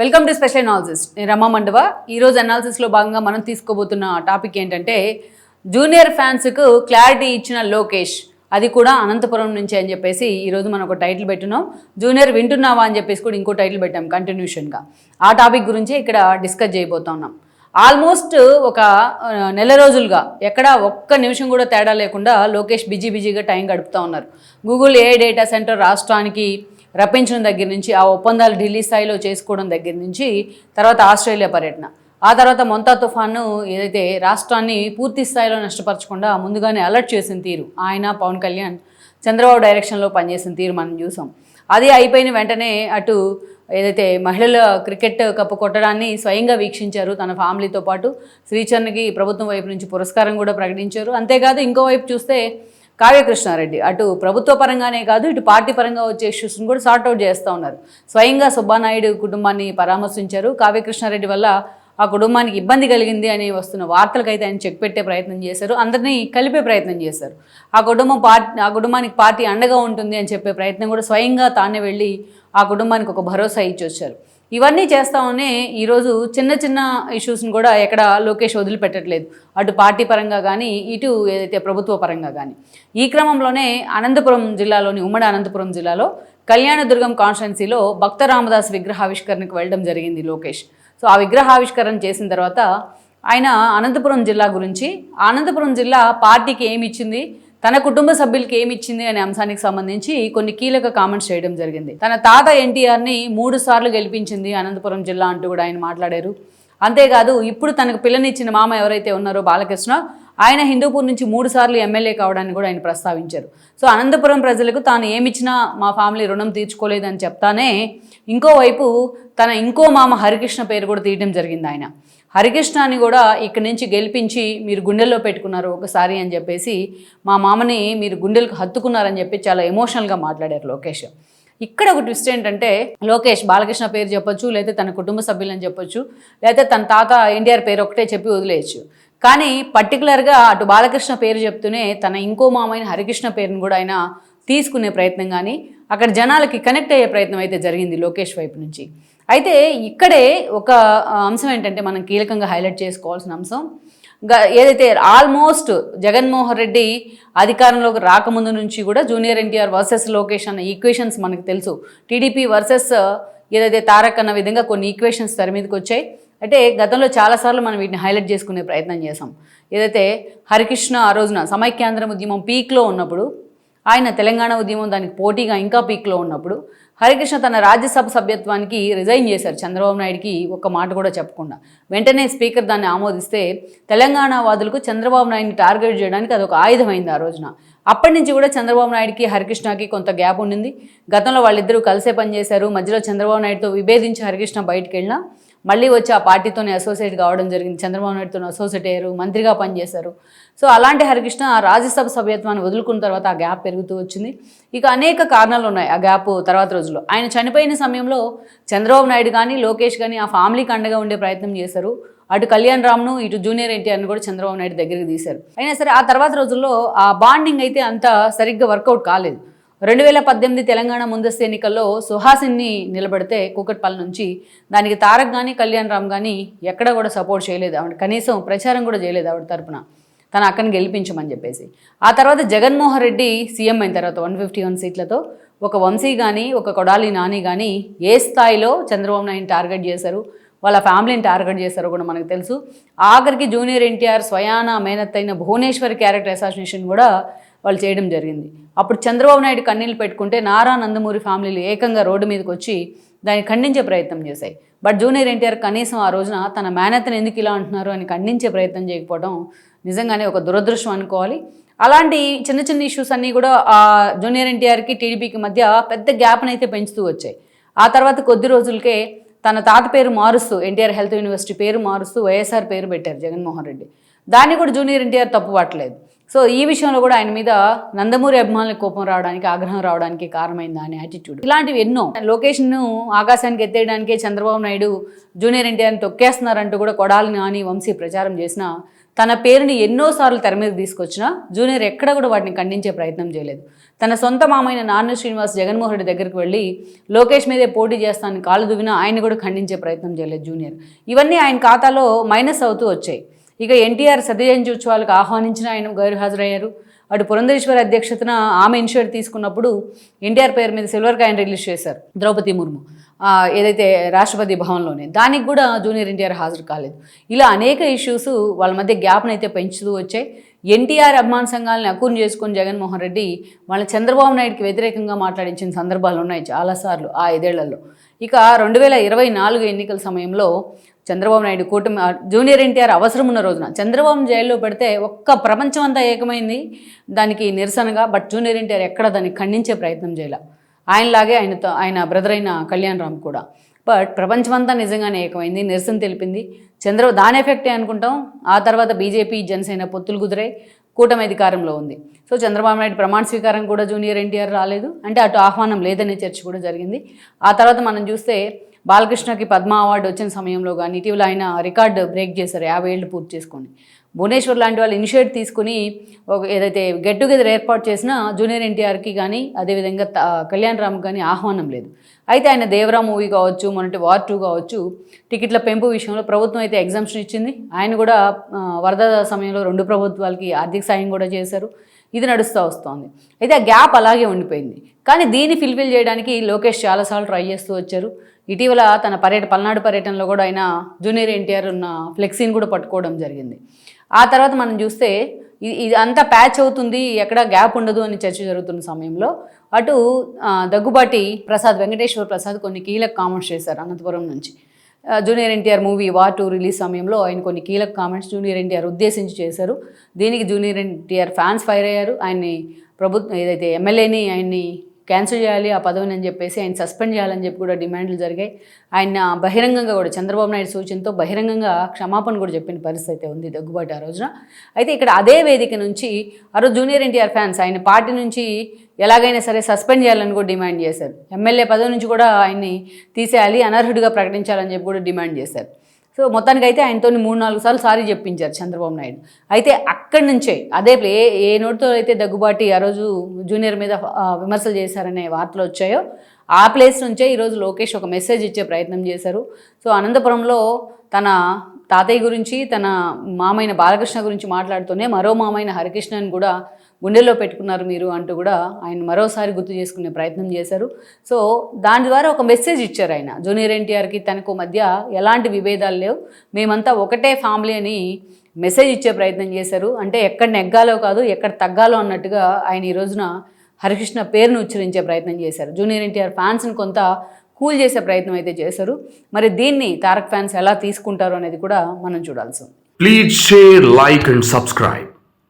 Welcome to special analysis నేను రమా మండవ. ఈరోజు అనాలిసిస్లో భాగంగా మనం తీసుకోబోతున్న టాపిక్ ఏంటంటే జూనియర్ ఫ్యాన్స్కు క్లారిటీ ఇచ్చిన లోకేష్. అది కూడా అనంతపురం నుంచి అని చెప్పేసి ఈరోజు మనం ఒక టైటిల్ పెట్టున్నాం జూనియర్ వింటున్నావా అని చెప్పేసి కూడా ఇంకో టైటిల్ పెట్టాం కంటిన్యూషన్గా ఆ టాపిక్ గురించి ఇక్కడ డిస్కస్ చేయబోతున్నాం ఆల్మోస్ట్ ఒక నెల రోజులుగా ఎక్కడ ఒక్క నిమిషం కూడా తేడా లేకుండా లోకేష్ బిజీ బిజీగా టైం గడుపుతూ ఉన్నారు. గూగుల్ ఏ డేటా సెంటర్ రాష్ట్రానికి రప్పించడం దగ్గర నుంచి ఆ ఒప్పందాలు ఢిల్లీ స్థాయిలో చేసుకోవడం దగ్గర నుంచి తర్వాత ఆస్ట్రేలియా పర్యటన. ఆ తర్వాత మొంతా తుఫాను ఏదైతే రాష్ట్రాన్ని పూర్తి స్థాయిలో నష్టపరచకుండా ముందుగానే అలర్ట్ చేసిన తీరు ఆయన పవన్ కళ్యాణ్ చంద్రబాబు డైరెక్షన్లో పనిచేసిన తీరు మనం చూసాం. అది అయిపోయిన వెంటనే అటు ఏదైతే మహిళల క్రికెట్ కప్పు కొట్టడాన్ని స్వయంగా వీక్షించారు తన ఫ్యామిలీతో పాటు. శ్రీచరణ్కి ప్రభుత్వం వైపు నుంచి పురస్కారం కూడా ప్రకటించారు. అంతేకాదు ఇంకో వైపు చూస్తే కావ్యకృష్ణారెడ్డి అటు ప్రభుత్వ పరంగానే కాదు ఇటు పార్టీ పరంగా వచ్చే ఇష్యూస్ని కూడా సార్ట్అవుట్ చేస్తూ ఉన్నారు. స్వయంగా సుబ్బానాయుడు కుటుంబాన్ని పరామర్శించారు. కావ్యకృష్ణారెడ్డి వల్ల ఆ కుటుంబానికి ఇబ్బంది కలిగింది అని వస్తున్న వార్తలకైతే ఆయన చెక్ పెట్టే ప్రయత్నం చేశారు. అందరినీ కలిపే ప్రయత్నం చేశారు. ఆ కుటుంబం పార్టీ ఆ కుటుంబానికి పార్టీ అండగా ఉంటుంది అని చెప్పే ప్రయత్నం కూడా స్వయంగా తానే వెళ్ళి ఆ కుటుంబానికి ఒక భరోసా ఇచ్చి వచ్చారు ఇవన్నీ చేస్తామనే ఈరోజు చిన్న చిన్న ఇష్యూస్ని కూడా ఎక్కడ లోకేష్ వదిలిపెట్టట్లేదు. అటు పార్టీ పరంగా కానీ ఇటు ఏదైతే ప్రభుత్వ పరంగా కానీ ఈ క్రమంలోనే అనంతపురం జిల్లాలోని ఉమ్మడి అనంతపురం జిల్లాలో కళ్యాణదుర్గం కాన్స్టిట్యున్సీలో భక్త రామదాస్ విగ్రహావిష్కరణకు వెళ్ళడం జరిగింది లోకేష్. సో ఆ విగ్రహావిష్కరణ చేసిన తర్వాత ఆయన అనంతపురం జిల్లా గురించి అనంతపురం జిల్లా పార్టీకి ఏమి ఇచ్చింది తన కుటుంబ సభ్యులకి ఏమి ఇచ్చింది అనే అంశానికి సంబంధించి కొన్ని కీలక కామెంట్స్ చేయడం జరిగింది. తన తాత ఎన్టీఆర్ని మూడు సార్లు గెలిపించింది అనంతపురం జిల్లా అంటూ కూడా ఆయన మాట్లాడారు. అంతేకాదు ఇప్పుడు తనకు పిల్లనిచ్చిన మామ ఎవరైతే ఉన్నారో బాలకృష్ణ ఆయన హిందూపూర్ నుంచి మూడు సార్లు ఎమ్మెల్యే కావడాన్ని కూడా ఆయన ప్రస్తావించారు. సో అనంతపురం ప్రజలకు తాను ఏమిచ్చినా మా ఫ్యామిలీ రుణం తీర్చుకోలేదని చెప్తానే ఇంకోవైపు తన ఇంకో మామ హరికృష్ణ పేరు కూడా తీయడం జరిగింది ఆయన. హరికృష్ణని కూడా ఇక్కడి నుంచి గెలిపించి మీరు గుండెల్లో పెట్టుకున్నారు ఒకసారి అని చెప్పేసి మా మామని మీరు గుండెలకు హత్తుకున్నారని చెప్పి చాలా ఎమోషనల్గా మాట్లాడారు లోకేష్. ఇక్కడ ఒక ట్విస్ట్ ఏంటంటే లోకేష్ బాలకృష్ణ పేరు చెప్పొచ్చు లేదా తన కుటుంబ సభ్యులని చెప్పొచ్చు లేదా తన తాత ఎన్టీఆర్ పేరు ఒకటే చెప్పి వదిలేయచ్చు. కానీ పర్టికులర్గా అటు బాలకృష్ణ పేరు చెప్తూనే తన ఇంకో మామైన హరికృష్ణ పేరును కూడా ఆయన తీసుకునే ప్రయత్నం కానీ అక్కడ జనాలకి కనెక్ట్ అయ్యే ప్రయత్నం అయితే జరిగింది లోకేష్ వైపు నుంచి. అయితే ఇక్కడే ఒక అంశం ఏంటంటే మనం కీలకంగా హైలైట్ చేసుకోవాల్సిన అంశం. ఏదైతే ఆల్మోస్ట్ జగన్మోహన్ రెడ్డి అధికారంలోకి రాకముందు నుంచి కూడా జూనియర్ ఎన్టీఆర్ వర్సెస్ లోకేష్ అన్న ఈక్వేషన్స్ మనకు తెలుసు. టీడీపీ వర్సెస్ ఏదైతే తారక్ అన్న విధంగా కొన్ని ఈక్వేషన్స్ తెర మీదకి వచ్చాయి. అంటే గతంలో చాలాసార్లు మనం వీటిని హైలైట్ చేసుకునే ప్రయత్నం చేసాం ఏదైతే హరికృష్ణ ఆ రోజున సమైక్యాంధ్ర ఉద్యమం పీక్లో ఉన్నప్పుడు ఆయన తెలంగాణ ఉద్యమం దానికి పోటీగా ఇంకా పీక్లో ఉన్నప్పుడు హరికృష్ణ తన రాజ్యసభ సభ్యత్వానికి రిజైన్ చేశారు. చంద్రబాబు నాయుడికి ఒక మాట కూడా చెప్పకుండా. వెంటనే స్పీకర్ దాన్ని ఆమోదిస్తే తెలంగాణ వాదులకు చంద్రబాబు నాయుడిని టార్గెట్ చేయడానికి అదొక ఆయుధమైంది ఆ రోజున. అప్పటి నుంచి కూడా చంద్రబాబు నాయుడికి హరికృష్ణకి కొంత గ్యాప్ ఉండింది. గతంలో వాళ్ళిద్దరూ కలిసే పనిచేశారు మధ్యలో చంద్రబాబు నాయుడుతో విభేదించి హరికృష్ణ బయటికి వెళ్ళినా మళ్ళీ వచ్చి ఆ పార్టీతోనే అసోసియేట్ కావడం జరిగింది. చంద్రబాబు నాయుడుతో అసోసియేట్ అయ్యారు మంత్రిగా పనిచేశారు. సో అలాంటి హరికృష్ణ ఆ రాజ్యసభ సభ్యత్వాన్ని వదులుకున్న తర్వాత ఆ గ్యాప్ పెరుగుతూ వచ్చింది. ఇక అనేక కారణాలు ఉన్నాయి ఆ గ్యాప్ తర్వాత రోజుల్లో. ఆయన చనిపోయిన సమయంలో చంద్రబాబు నాయుడు కానీ లోకేష్ కానీ ఆ ఫ్యామిలీకి అండగా ఉండే ప్రయత్నం చేశారు. అటు కళ్యాణ్ రామ్ను ఇటు జూనియర్ ఎన్టీఆర్ని కూడా చంద్రబాబు నాయుడు దగ్గరికి తీశారు. అయినా సరే ఆ తర్వాత రోజుల్లో ఆ బాండింగ్ అయితే అంత సరిగ్గా వర్కౌట్ కాలేదు. రెండు వేల పద్దెనిమిది తెలంగాణ ముందస్తు ఎన్నికల్లో సుహాసిన్ని నిలబడితే కూకట్పల్లి నుంచి దానికి తారక్ కానీ కళ్యాణ్ రామ్ కానీ ఎక్కడ కూడా సపోర్ట్ చేయలేదు ఆవిడ. కనీసం ప్రచారం కూడా చేయలేదు ఆవిడ తరపున. తన అక్కని గెలిపించమని చెప్పేసి. ఆ తర్వాత జగన్మోహన్ రెడ్డి సీఎం అయిన తర్వాత వన్ ఫిఫ్టీ వన్ సీట్లతో ఒక వంశీ కానీ ఒక కొడాలి నాని కానీ ఏ స్థాయిలో చంద్రబాబు నాయుడు టార్గెట్ చేశారు వాళ్ళ ఫ్యామిలీని టార్గెట్ చేశారో కూడా మనకు తెలుసు. ఆఖరికి జూనియర్ ఎన్టీఆర్ స్వయాన మేనత్ అయిన భువనేశ్వర్ క్యారెక్టర్ అసాసినేషన్ కూడా వాళ్ళు చేయడం జరిగింది. అప్పుడు చంద్రబాబు నాయుడు కన్నీళ్ళు పెట్టుకుంటే నారా నందమూరి ఫ్యామిలీలు ఏకంగా రోడ్డు మీదకి వచ్చి దాన్ని ఖండించే ప్రయత్నం చేశాయి. బట్ జూనియర్ ఎన్టీఆర్ కనీసం ఆ రోజున తన మేనత్తను ఎందుకు ఇలా అంటున్నారు అని ఖండించే ప్రయత్నం చేయకపోవడం నిజంగానే ఒక దురదృష్టం అనుకోవాలి. అలాంటి చిన్న చిన్న ఇష్యూస్ అన్నీ కూడా ఆ జూనియర్ ఎన్టీఆర్కి టీడీపీకి మధ్య పెద్ద గ్యాప్ని అయితే పెంచుతూ వచ్చాయి. ఆ తర్వాత కొద్ది రోజులకే తన తాత పేరు మారుస్తూ ఎన్టీఆర్ హెల్త్ యూనివర్సిటీ పేరు మారుస్తూ వైఎస్ఆర్ పేరు పెట్టారు జగన్మోహన్ రెడ్డి. దాన్ని కూడా జూనియర్ ఎన్టీఆర్ తప్పు పట్టలేదు సో ఈ విషయంలో కూడా ఆయన మీద నందమూరి అభిమానులకు కోపం రావడానికి ఆగ్రహం రావడానికి కారణమైంది అనే యాటిట్యూడ్ ఇలాంటివి ఎన్నో. లొకేషన్ను ఆకాశానికి ఎత్తేయడానికే చంద్రబాబు నాయుడు జూనియర్ ఎన్టీఆర్ని తొక్కేస్తున్నారంటూ కూడా కొడాలి నాని వంశీ ప్రచారం చేసిన తన పేరుని ఎన్నోసార్లు తెర మీద తీసుకొచ్చినా జూనియర్ ఎక్కడ కూడా వాటిని ఖండించే ప్రయత్నం చేయలేదు. తన సొంత మామైన నాన్న శ్రీనివాస్ జగన్మోహన్ రెడ్డి దగ్గరికి వెళ్ళి లోకేష్ మీదే పోటీ చేస్తానని కాలు దువ్వినా ఆయన కూడా ఖండించే ప్రయత్నం చేయలేదు జూనియర్. ఇవన్నీ ఆయన ఖాతాలో మైనస్ అవుతూ వచ్చాయి. ఇక ఎన్టీఆర్ సత్యజయంతి ఉత్సవాలకు ఆహ్వానించిన ఆయన గైరుహాజరయ్యారు. అటు పురంధేశ్వరి అధ్యక్షతన ఆమె ఇనిషియేట్ తీసుకున్నప్పుడు ఎన్టీఆర్ పేరు మీద సిల్వర్ కాయిన్ రిలీజ్ చేశారు ద్రౌపది ముర్ము ఏదైతే రాష్ట్రపతి భవన్లోనే. దానికి కూడా జూనియర్ ఎన్టీఆర్ హాజరు కాలేదు. ఇలా అనేక ఇష్యూస్ వాళ్ళ మధ్య గ్యాప్ను అయితే పెంచుతూ వచ్చాయి. ఎన్టీఆర్ అభిమాన సంఘాలను అకూర్ని చేసుకుని జగన్మోహన్ రెడ్డి వాళ్ళ చంద్రబాబు నాయుడుకి వ్యతిరేకంగా మాట్లాడించిన సందర్భాలు ఉన్నాయి చాలాసార్లు ఆ ఐదేళ్ళలో. ఇక రెండు వేల ఇరవై నాలుగు ఎన్నికల సమయంలో చంద్రబాబు నాయుడు కూటమి జూనియర్ ఎన్టీఆర్ అవసరం ఉన్న రోజున. చంద్రబాబు జైల్లో పెడితే ఒక్క ప్రపంచం అంతా ఏకమైంది. దానికి నిరసనగా బట్ జూనియర్ ఎన్టీఆర్ ఎక్కడ దాన్ని ఖండించే ప్రయత్నం చేయాల. ఆయనలాగే ఆయనతో ఆయన బ్రదర్ అయిన కళ్యాణ్ రామ్ కూడా. బట్ ప్రపంచమంతా నిజంగానే ఏకమైంది నిరసన తెలిపింది. చంద్ర దాని ఎఫెక్టే అనుకుంటాం. ఆ తర్వాత బీజేపీ జనసేన పొత్తులు కుదిరే కూటమి అధికారంలో ఉంది. సో చంద్రబాబు నాయుడు ప్రమాణ స్వీకారం కూడా జూనియర్ ఎన్టీఆర్ రాలేదు. అంటే అటు ఆహ్వానం లేదనే చర్చ కూడా జరిగింది. ఆ తర్వాత మనం చూస్తే బాలకృష్ణకి పద్మ అవార్డు వచ్చిన సమయంలో కానీ ఇటీవల ఆయన రికార్డు బ్రేక్ చేశారు. యాభై ఏళ్ళు పూర్తి చేసుకొని. భువనేశ్వర్ లాంటి వాళ్ళు ఇనిషియేట్ తీసుకుని ఒక ఏదైతే గెట్ టుగెదర్ ఏర్పాటు చేసినా జూనియర్ ఎన్టీఆర్కి కానీ అదేవిధంగా త- కళ్యాణ్ రామ్ కానీ ఆహ్వానం లేదు. అయితే ఆయన దేవరా మూవీ కావచ్చు మొన్నటి వార్ టూ కావచ్చు టికెట్ల పెంపు విషయంలో ప్రభుత్వం అయితే ఎగ్జామ్షన్ ఇచ్చింది. ఆయన కూడా వరద సమయంలో రెండు ప్రభుత్వాలకి ఆర్థిక సాయం కూడా చేశారు. ఇది నడుస్తూ వస్తోంది. అయితే ఆ గ్యాప్ అలాగే ఉండిపోయింది. కానీ దీన్ని ఫిల్ఫిల్ చేయడానికి లోకేష్ చాలాసార్లు ట్రై చేస్తూ వచ్చారు. ఇటీవల తన పర్యటన పల్నాడు పర్యటనలో కూడా ఆయన జూనియర్ ఎన్టీఆర్ ఉన్న ఫ్లెక్సీని కూడా పట్టుకోవడం జరిగింది. ఆ తర్వాత మనం చూస్తే ఇది అంతా ప్యాచ్ అవుతుంది ఎక్కడ గ్యాప్ ఉండదు అని చర్చ జరుగుతున్న సమయంలో అటు దగ్గుబాటి ప్రసాద్ వెంకటేశ్వర ప్రసాద్ కొన్ని కీలక కామెంట్స్ చేశారు అనంతపురం నుంచి. Junior NTR movie war two release సమయంలో ఆయన కొన్ని కీలక కామెంట్స్ జూనియర్ ఎన్టీఆర్ ఉద్దేశించి చేశారు. దీనికి జూనియర్ ఎన్టీఆర్ ఫ్యాన్స్ ఫైర్ అయ్యారు. ఆయన్ని ప్రభుత్వం ఏదైతే ఎమ్మెల్యేని ఆయన్ని క్యాన్సిల్ చేయాలి ఆ పదవిని అని చెప్పేసి ఆయన సస్పెండ్ చేయాలని చెప్పి కూడా డిమాండ్లు జరిగాయి. ఆయన బహిరంగంగా కూడా చంద్రబాబు నాయుడు సూచనతో బహిరంగంగా క్షమాపణ కూడా చెప్పిన పరిస్థితి అయితే ఉంది దగ్గుబాటు ఆ రోజున. అయితే ఇక్కడ అదే వేదిక నుంచి ఆ రోజు జూనియర్ ఎన్టీఆర్ ఫ్యాన్స్ ఆయన పార్టీ నుంచి ఎలాగైనా సరే సస్పెండ్ చేయాలని కూడా డిమాండ్ చేశారు. ఎమ్మెల్యే పదవి నుంచి కూడా ఆయన్ని తీసేయాలి అనర్హుడిగా ప్రకటించాలని చెప్పి కూడా డిమాండ్ చేశారు. సో మొత్తానికి అయితే ఆయనతో మూడు నాలుగు సార్లు సారీ చెప్పించారు చంద్రబాబు నాయుడు. అయితే అక్కడి నుంచే అదే ప్లే- ఏ ఏ నోటితో అయితే దగ్గుబాటి ఆ రోజు జూనియర్ మీద విమర్శలు చేశారనే వార్తలు వచ్చాయో ఆ ప్లేస్ నుంచే ఈరోజు లోకేష్ ఒక మెసేజ్ ఇచ్చే ప్రయత్నం చేశారు. సో అనంతపురంలో తన తాతయ్య గురించి తన మామైన బాలకృష్ణ గురించి మాట్లాడుతూనే మరో మామైన హరికృష్ణని కూడా గుండెల్లో పెట్టుకున్నారు మీరు అంటూ కూడా ఆయన మరోసారి గుర్తు చేసుకునే ప్రయత్నం చేశారు. సో దాని ద్వారా ఒక మెసేజ్ ఇచ్చారు ఆయన. జూనియర్ ఎన్టీఆర్కి తనకు మధ్య ఎలాంటి విభేదాలు లేవు. మేమంతా ఒకటే ఫ్యామిలీ అని మెసేజ్ ఇచ్చే ప్రయత్నం చేశారు. అంటే ఎక్కడ నెగ్గాలో కాదు ఎక్కడ తగ్గాలో అన్నట్టుగా ఆయన ఈ రోజున హరికృష్ణ పేరును ఉచ్చరించే ప్రయత్నం చేశారు. జూనియర్ ఎన్టీఆర్ ఫ్యాన్స్ని కొంత కూల్ చేసే ప్రయత్నం అయితే చేశారు. మరి దీన్ని తారక్ ఫ్యాన్స్ ఎలా తీసుకుంటారు అనేది కూడా మనం చూడాల్సి ఉంది. Please share like and subscribe